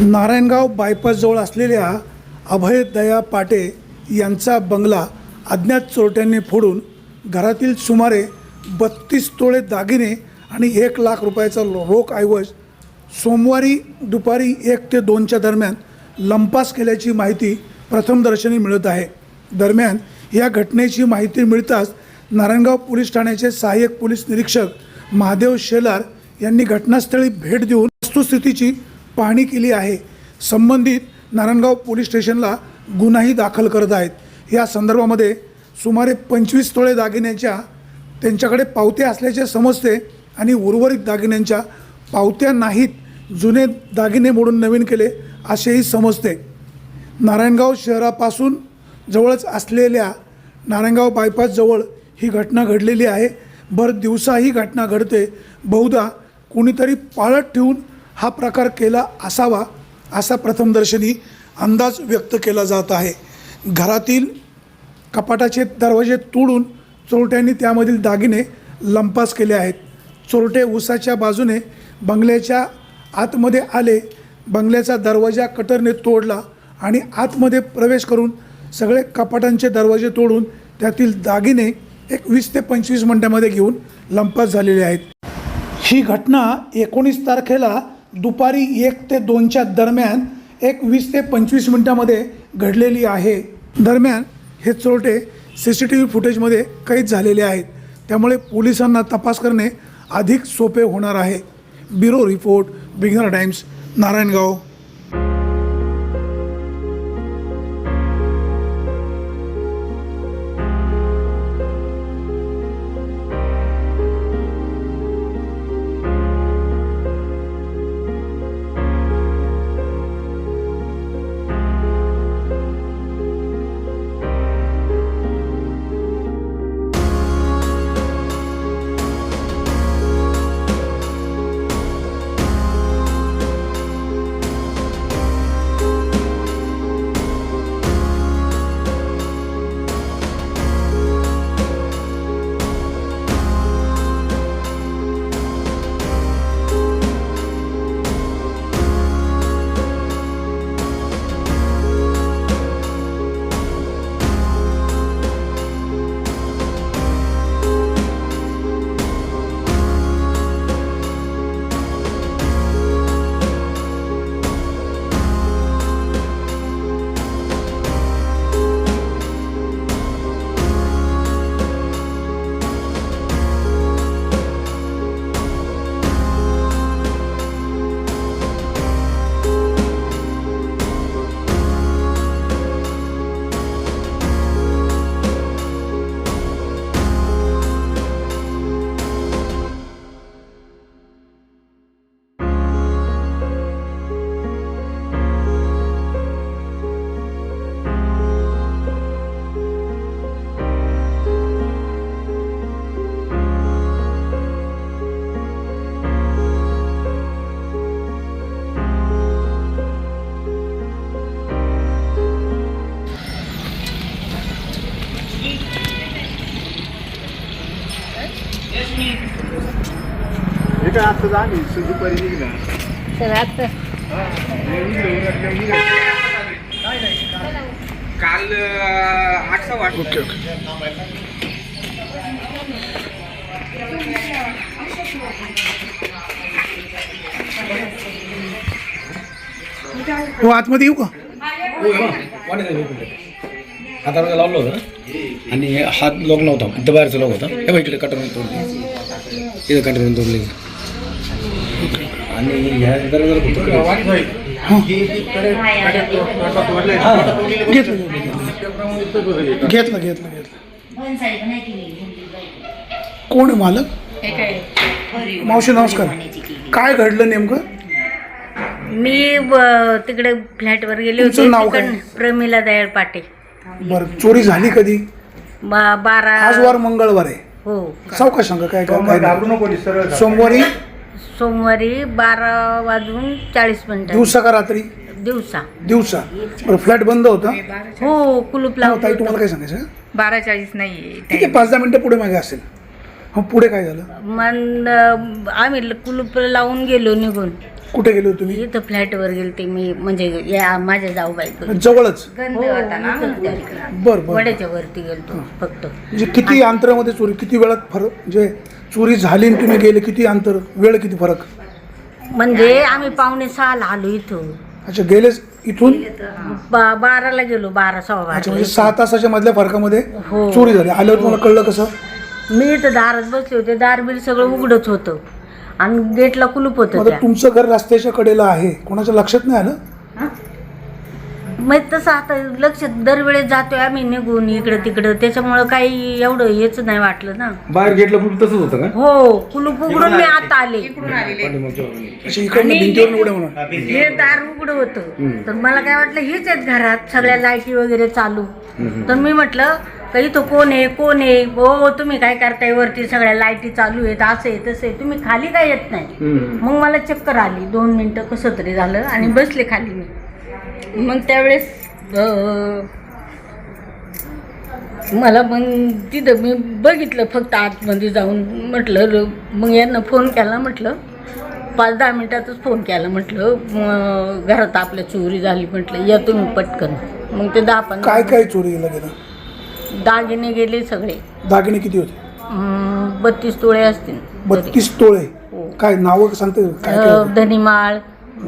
नारायणगाव बायपासजवळ असलेल्या अभय दया पाटे यांचा बंगला अज्ञात चोरट्यांनी फोडून घरातील सुमारे बत्तीस तोळे दागिने आणि एक लाख रुपयाचा रोख ऐवज सोमवारी दुपारी एक ते दोनच्या दरम्यान लंपास केल्याची माहिती प्रथमदर्शनी मिळत आहे. दरम्यान या घटनेची माहिती मिळताच नारायणगाव पोलीस ठाण्याचे सहाय्यक पोलीस निरीक्षक महादेव शेलार यांनी घटनास्थळी भेट देऊन वस्तुस्थितीची पाहणी केली आहे. संबंधित नारायणगाव पोलीस स्टेशनला गुन्हाही दाखल करत आहेत. या संदर्भामध्ये सुमारे पंचवीस तोळे दागिन्यांच्या त्यांच्याकडे पावत्या असल्याचे समजते आणि उर्वरित दागिन्यांच्या पावत्या नाहीत जुने दागिने मोडून नवीन केले असेही समजते. नारायणगाव शहरापासून जवळच असलेल्या नारायणगाव बायपासजवळ ही घटना घडलेली आहे. भर दिवसा ही घटना घडते. बहुधा कुणीतरी पाळत ठेवून हा प्रकार केला असावा असा प्रथमदर्शनी अंदाज व्यक्त केला जात आहे. घरातील कपाटाचे दरवाजे तोडून चोरट्यांनी त्यामधील दागिने लंपास केले आहेत. चोरटे उसाच्या बाजूने बंगल्याच्या आतमध्ये आले बंगल्याचा दरवाजा कटरने तोडला आणि आतमध्ये प्रवेश करून सगळे कपाटांचे दरवाजे तोडून त्यातील दागिने एक वीस ते पंचवीस मिनटामध्ये घेऊन लंपास झालेले आहेत. ही घटना एकोणीस तारखेला दुपारी एक ते दोनच्या दरम्यान एक वीस ते पंचवीस मिनटामध्ये घडलेली आहे. दरम्यान हे चोरटे सी सी टी व्ही फुटेजमध्ये कैद झालेले आहेत. त्यामुळे पोलिसांना तपास करणे अधिक सोपे होणार आहे. Bureau report beginner Times Narayangaon. आता निघला तर आता काल वाट ओके ओके. हो आतमध्ये येऊ का? हाताला लावलं होतं ना? आणि हात लोक नव्हता. इथं बाहेरचा लोक होता. हे बघ इकडे कटरमध्ये तोडले. इथं कटरमध्ये तोडले. आणि ह्या घेतलं घेतलं घेतलं. घेतलं. कोण मालक? मावशी नमस्कार. काय घडलं नेमकं? मी तिकडे फ्लॅटवर गेले होते. नाव काय? तिकडं प्रमिला दयाळ पाटे बरं चोरी झाली कधी? बा- बारा आज वार मंगळवार आहे. हो. सावकाश सांगा काय काय काय घाबरू नाही. नको सरळ. सोमवारी? सोमवारी बारा वाजून चाळीस मिनिटं. दिवसा का रात्री? दिवसा. दिवसा. बरं फ्लॅट बंद होता? हो कुलूप हा, ताई लावून तुम्हाला काय सांगायचं बारा चाळीस नाही ठीक आहे पाच दहा मिनिटं पुढे मागे असेल. मग पुढे काय झालं? अं, आम्ही कुलूप लावून गेलो निघून. कुठे गेले होते तुम्ही? इथं फ्लॅटवर गेले ते मी म्हणजे या माझ्या जाऊबाईकडे जवळच? गंध होता ना बर बर वड्याच्या वरती गेलतो फक्त. म्हणजे किती अंतरामध्ये चोरी किती वेळात फरक म्हणजे चोरी झाली आणि तुम्ही गेले किती अंतर वेळ किती फरक? म्हणजे आम्ही पावणे सहाला आलो इथं अच्छा गेलेच इथून? बा- बाराला गेलो बारा सव्वा अच्छा बारा म्हणजे सहा तासाच्या मधल्या फरकामध्ये हो. चोरी झाली. आल्यावर तुम्हाला कळलं कसं? मी इथं दारात बसले होते दार बिर सगळं उघडच होतं. आणि गेटला कुलूप मग होतं आता तुमचं घर रस्त्याच्या कडेला आहे. कोणाच्या लक्षात नाही आलं? मग तसं आता लक्ष दरवेळेस जातोय आम्ही निघून इकडं तिकडं. त्याच्यामुळं काही एवढं हेच नाही वाटलं ना. बाहेर गेटला कुठं तसंच होतं का? हो कुलूप उघडून मी आता आले. इकडनं उड्या हे दार उघड होतं. तर मला काय वाटलं हेच आहेत घरात सगळ्या लाईटी वगैरे चालू. तर मी म्हटलं का इथं कोण आहे कोण आहे? हो तुम्ही काय करताय? वरती सगळ्या लाईटी चालू आहेत असं आहे तसं आहे तुम्ही खाली काय येत नाही. मग मला चक्कर आली. दोन मिनटं कसं तरी झालं आणि बसले खाली मी. मग त्यावेळेस मला मग तिथं मी बघितलं फक्त आतमध्ये जाऊन म्हटलं मग यांना फोन केला म्हटलं. पाच दहा मिनिटातच फोन केला म्हटलं. घरात आपल्या चोरी झाली म्हटलं. या तुम्ही पटकन. मग ते दहा काय पंधरा काय चोरी गेला दागिने गेले सगळे. दागिने किती होते? बत्तीस तोळे असतील. बत्तीस तोळे. काय नावं सांगते काय काय? धनीमाळ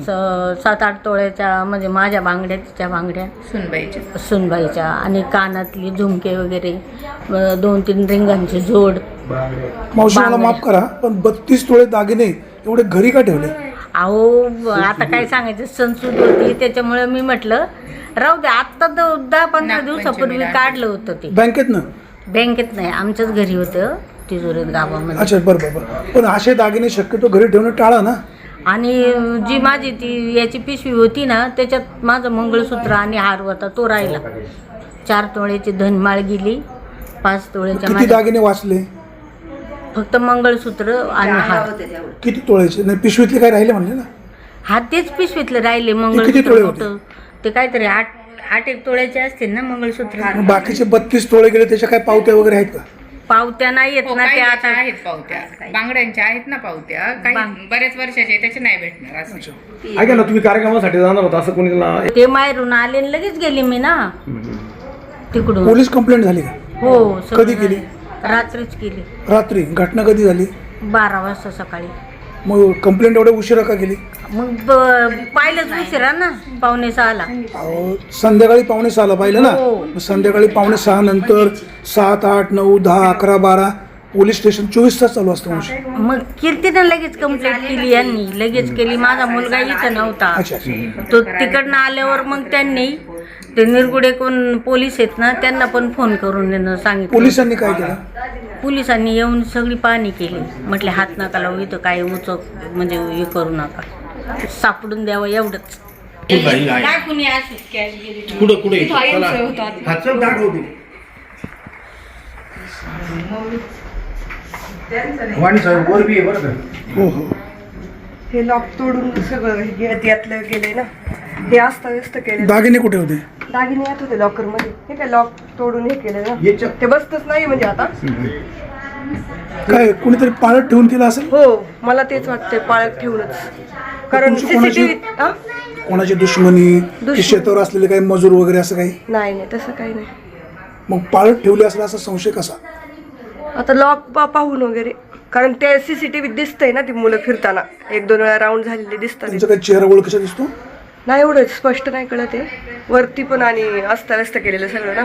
स- सात आठ तोळ्याच्या म्हणजे माझ्या बांगड्या तिच्या बांगड्या. सुनबाईच्या. सुनबाईच्या. आणि कानातली झुमके वगैरे अं, दोन तीन रिंगांची जोड. मावशी मला माफ करा पण बत्तीस तोळे दागिने एवढे घरी का ठेवले? अहो आता काय सांगायचं सणसूद होती त्याच्यामुळे मी म्हटलं राहू दे आत्ता द- दहा पंधरा दिवसापूर्वी काढलं होतं ते. बँकेत ना? बँकेत नाही आमच्याच घरी होतं तिजोरीत गावामध्ये. अच्छा बरं बरं बरं. पण असे दागिने शक्यतो घरी ठेवणं टाळा ना? आणि जी माझी ती याची पिशवी होती ना त्याच्यात माझं मंगळसूत्र आणि हार होता तो राहिला. चार तोळ्याची धनमाळ गेली पाच तोळ्याच्या किती माझ्या दागिने वाचले? फक्त मंगळसूत्र आणि हार. किती तोळ्याचे? नाही पिशवीतले काय राहिले म्हणले ना? हा तेच पिशवीतले राहिले मंगळसूत्र तोळे होते? ते काहीतरी आठ आठ एक तोळ्याचे असतील ना मंगळसूत्र. मग बाकीचे बत्तीस तोळे गेले त्याच्या काय पावत्या वगैरे आहेत का? पावत्या नाही येत हो, ना काही ते याच्या आता. आहेत पावत्या. बांगड्यांच्या आहेत ना पावत्या. काही बऱ्याच वर्षाचे त्याचे नाही भेटणार असं ऐका ना तुम्ही कार्यक्रमासाठी जाणार होता असं कोणी ना ते माहेरून आले आणि लगेच गेली मी ना. तिकडून. पोलीस कंप्लेंट झाली का? हो सगळं कधी केली? झालं. रात्रीच केली. रात्री? घटना कधी झाली? बारा वाजता सकाळी. मग कंप्लेंट एवढ्या उशिरा का केली? मग ब- पाहिलंच उशिरा ना पावणे सहाला. अहो, संध्याकाळी पावणे सहाला पाहिलं ना? हो. मग संध्याकाळी पावणे सहा नंतर सात आठ नऊ दहा अकरा बारा पोलीस स्टेशन चोवीस तास चालू असतं मावशी. मग कीर्तीनं लगेच कंप्लेंट केली यांनी. लगेच केली. माझा मुलगा इथं नव्हता. अच्छा तो तिकडनं आल्यावर मग त्यांनी ते निरगुडे कोण पोलीस आहेत ना त्यांना पण फोन करून देणं सांगितलं. पोलिसांनी काय केलं? पोलिसांनी येऊन सगळी पाहणी केली. म्हटले हात नका लावू इथं काय उचक म्हणजे हे करू नका. सापडून द्यावं एवढंच. काय कुणी असू कुठं कुठे हातचं दाखवतो वाणी साहेब वर बी आहे बरं का? हो हो. हे लॉक तोडून सगळं हे यात- यातलं गेलंय ना. हे अस्ताव्यस्त केले दागिने कुठे होते? दागिने यात होते लॉकरमध्ये. हे काय लॉक तोडून हे केलं ना? ते बसतच नाही म्हणजे आता? काय कुणीतरी पाळत ठेवून केलं असेल? हो मला तेच वाटतंय पाळत ठेवूनच. कारण तुमची कोणाची- सीसीटीव्ही कोणाची दुश्मनी? की शेतावर असलेले काही मजूर वगैरे असं काही? नाही नाही तसं काही नाही. मग पाळत ठेवले असेल असा संशय कसा? आता लॉक पाहून वगैरे. कारण ते सीसीटीव्ही दिसतंय ना ती मुलं फिरताना. एक दोन वेळा राऊंड झालेली दिसतात. काही चेहरा ओळख कसा दिसतो? नाही एवढं स्पष्ट नाही कळत आहे. वरती पण आणि अस्ताव्यस्त केलेलं सगळं ना.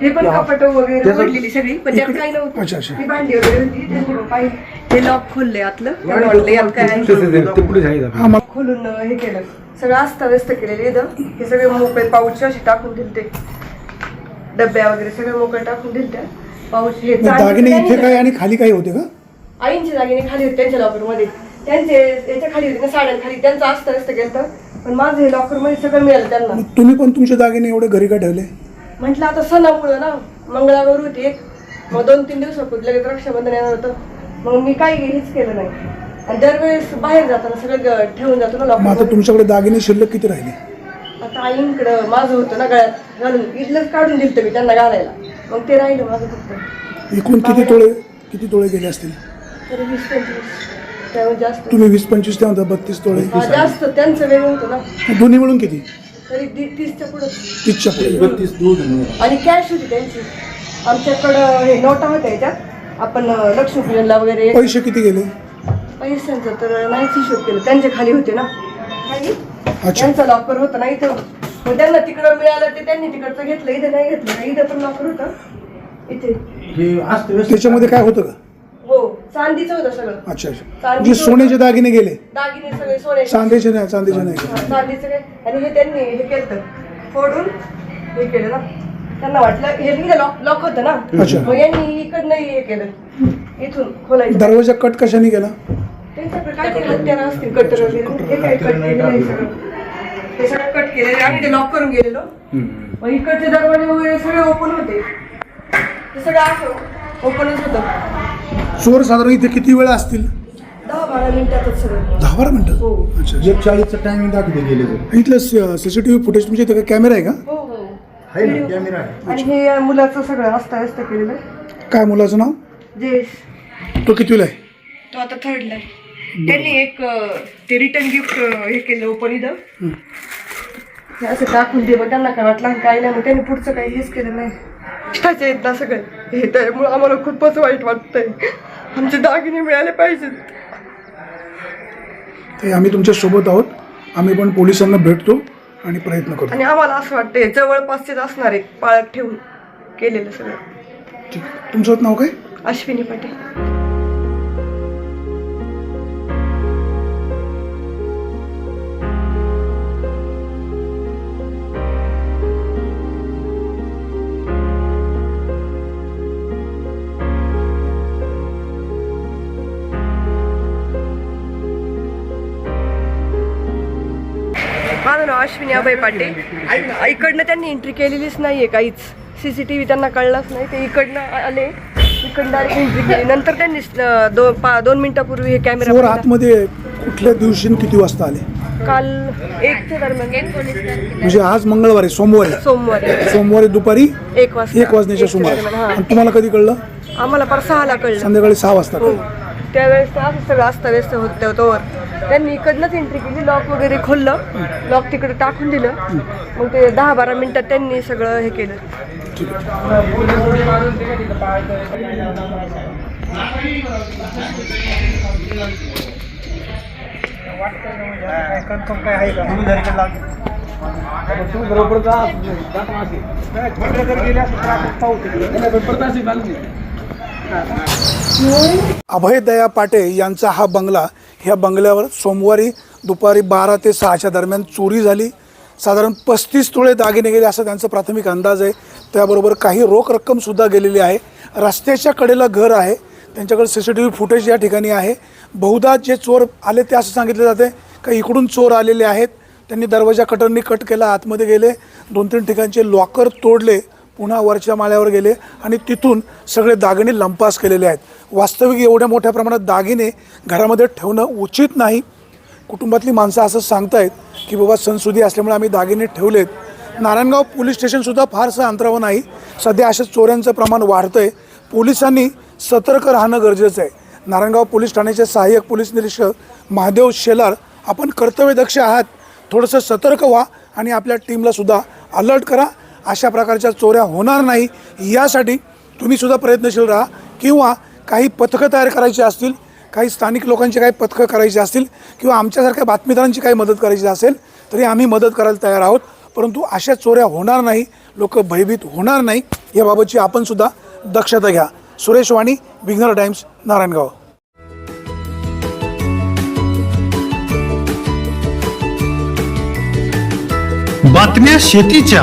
हे पण कपाट वगैरे ओढलेली सगळी पण त्यात काही नव्हतं. अच्छा ती भांडी वगैरे होती पाहिलं हे लॉक खोलले आतलं. वाटलं यात काय आहे. ते पुढे सांगितलं हा मग. खोलून हे केलं. सगळं अस्ताव्यस्त केलेलं इथं. हे सगळे मोकळे पाऊच असे टाकून दिले ते डब्या वगैरे सगळे मोकळे टाकून दिले त्या पाऊच हे मग दागिने इथे काय आणि खाली काही होते का? आईंचे दागिने खाली होते त्यांच्या लॉकरमध्ये. त्यांचे याच्या खाली होते ना साड्यांखाली त्यांचं अस्ताव्यस्त केलं पण माझं हे लॉकरमध्ये सगळं मिळालं त्यांना. मग तुम्ही पण तुमचे दागिने एवढे घरी का ठेवले? म्हटलं आता सणामुळं ना. मंगळागौर होती एक. मग दोन तीन दिवसापूर्वी लगेच रक्षाबंधन येणार होतं. मग मी काही हेच केलं नाही. आणि दरवेळेस बाहेर जाताना सगळं ग- ठेवून जातो ना मग आता लॉकर तुमच्याकडे दागिने शिल्लक किती राहिले? आता आईंकडं माझं होतं ना गळ्यात घालून. इथलंच काढून दिलं मी त्यांना घालायला. मग ते राहिलं माझं फक्त. एकूण किती तोळे किती तोळे गेले असतील? तरी वीस पंचवीस. त्यामुळे जास्त. तुम्ही वीस पंचवीस त्या म्हणता बत्तीस तोळे हा, जास्त. त्यांचं वेगळं होतं ना. दोन्ही मिळून किती? तरी तीसच्या पुढं. तीसच्या पुढे. बत्तीस दूध आणि कॅश होती त्यांची. आमच्याकडं हे नोटा होत्या याच्यात आपण अं, लक्ष्मीपूजनला वगैरे पैसे किती गेले? पैशांचं तर नाहीच हिशोब केलं. त्यांच्या खाली होते ना. खाली? अच्छा. त्यांचं लॉकर होतं ना इथं. मग त्यांना तिकडं मिळालं ते त्यांनी तिकडचं घेतलं. इथं नाही घेतलं. इथं पण लॉकर होतं. इथे. हे असतं त्याच्यामध्ये काय होतं का? चांदीचं होतं सगळं. अच्छा अच्छा. चांदीचं म्हणजे सोन्याचे दागिने गेले? दागिने सगळे सोने चांदीचे नाही चांदीचे नाही. हा, चांदीचं काय आणि हे त्यांनी हे केलं फोडून हे केलं ना. त्यांना वाटलं हे इथं लॉक लॉक होतं ना. अच्छा. मग यांनी इकडनं हे केलं. इथून खोलायचं. दरवाजा कट कशाने गेला त्यांच्याकडे काय ते हत्यारं असतील कटर वगैरे. हे काय कट केलेलं आहे सगळं. हे सगळं कट केलेलं आम्ही ते लॉक करून गेलेलो. मग इकडचे दरवाजे वगैरे सगळे ओपन होते. ते सगळं असं ओपनच होतं. चोर साधारण इथे किती वेळा असतील? दहा बारा मिनिटातच सगळं दहा बारा मिनिटं? हो. अच्छा अच्छा. एक चाळीसचं टायमिंग दाखवते गेले इथलं सीसीटीव्ही फुटेज तुमच्या इथे कॅमेरा आहे का? हो हो. आहे ना कॅमेरा आहे. आणि हे मुलाचं सगळं अस्ताव्यस्त केलेलं आहे. काय मुलाचं नाव? जे तो कितवीला आहे? तो आता थर्डला आहे. त्यांनी एक अं, ते रिटर्न गिफ्ट हे केलं ओपन इथं. हे असं टाकून दे त्यांना काय वाटलं काय नाही मग त्यांनी पुढचं काही हेच केलं नाही. त्याचे आहेत ना सगळे. हे त्यामुळे आम्हाला खूपच वाईट वाटतंय. आमचे दागिने मिळाले पाहिजेत ते आम्ही तुमच्यासोबत आहोत. आम्ही पण पोलिसांना भेटतो आणि प्रयत्न करतो. आणि आम्हाला असं वाटतंय जवळपासचेच असणार आहे पाळत ठेवून केलेलं सगळं. ठीक. तुमचं नाव काय? अश्विनी पाटील. माझं नाव अश्विनी अभय पाटील. इकडनं त्यांनी एंट्री केलेलीच नाहीये काहीच. सीसीटीव्ही त्यांना कळलाच नाही. ते इकडनं आले. इकडनं एंट्री केली. नंतर त्यांनी दोन पा दोन मिनिटापूर्वी हे कॅमेरा आतमध्ये कुठल्या दिवशी किती वाजता आले? काल एकच्या दरम्यान. म्हणजे आज मंगळवारी सोमवारी सोमवारी सोमवारी दुपारी एक वाजता. एक वाजण्याच्या. आणि तुम्हाला कधी कळलं? आम्हाला पर सहाला कळलं. संध्याकाळी सहा वाजता हो. कळलं. त्यावेळेस असं सगळं अस्ताव्यस्त होतं तोवर त्यांनी इकडनंच एंट्री केली लॉक वगैरे खोललं लॉक तिकडे टाकून दिलं मग ते दहा बारा मिनिटात त्यांनी सगळं हे केलं अभय दया पाटे यांचा हा बंगला ह्या बंगल्यावर सोमवारी दुपारी बारा ते सहाच्या दरम्यान चोरी झाली. साधारण पस्तीस तुळे दागिने गेले असा त्यांचा प्राथमिक अंदाज आहे. त्याबरोबर काही रोख रक्कमसुद्धा गेलेली आहे. रस्त्याच्या कडेला घर आहे. त्यांच्याकडे C C T V footage या ठिकाणी आहे. बहुधा जे चोर आले ते असं सांगितलं जाते का इकडून चोर आलेले आहेत. त्यांनी दरवाजा कटरनी कट केला आतमध्ये गेले. दोन तीन ठिकाणचे लॉकर तोडले. पुन्हा वरच्या माळ्यावर गेले आणि तिथून सगळे दागिने लंपास केलेले आहेत. वास्तविक एवढ्या मोठ्या प्रमाणात दागिने घरामध्ये ठेवणं उचित नाही. कुटुंबातली माणसं असं सांगतायत की बाबा सणसुदी असल्यामुळे आम्ही दागिने ठेवलेत. नारायणगाव पोलीस स्टेशनसुद्धा फारसं अंतरावं नाही. सध्या अशा चोऱ्यांचं प्रमाण वाढतं आहे पोलिसांनी सतर्क राहणं गरजेचं आहे. नारायणगाव पोलीस ठाण्याचे सहाय्यक पोलीस निरीक्षक महादेव शेलार आपण कर्तव्यदक्ष आहात. थोडंसं सतर्क व्हा आणि आपल्या टीमलासुद्धा अलर्ट करा. अशा प्रकारच्या चोऱ्या होणार नाही. यासाठी तुम्हीसुद्धा प्रयत्नशील राहा किंवा काही पथकं तयार करायची असतील काही स्थानिक लोकांची काही पथकं करायची असतील किंवा आमच्यासारख्या बातमीदारांची काही मदत करायची असेल तरी आम्ही मदत करायला तयार आहोत. परंतु अशा चोऱ्या होणार नाही लोक भयभीत होणार नाही याबाबतची आपणसुद्धा दक्षता घ्या. सुरेश वाणी विघ्नर टाइम्स नारायणगाव. बातम्या शेतीच्या.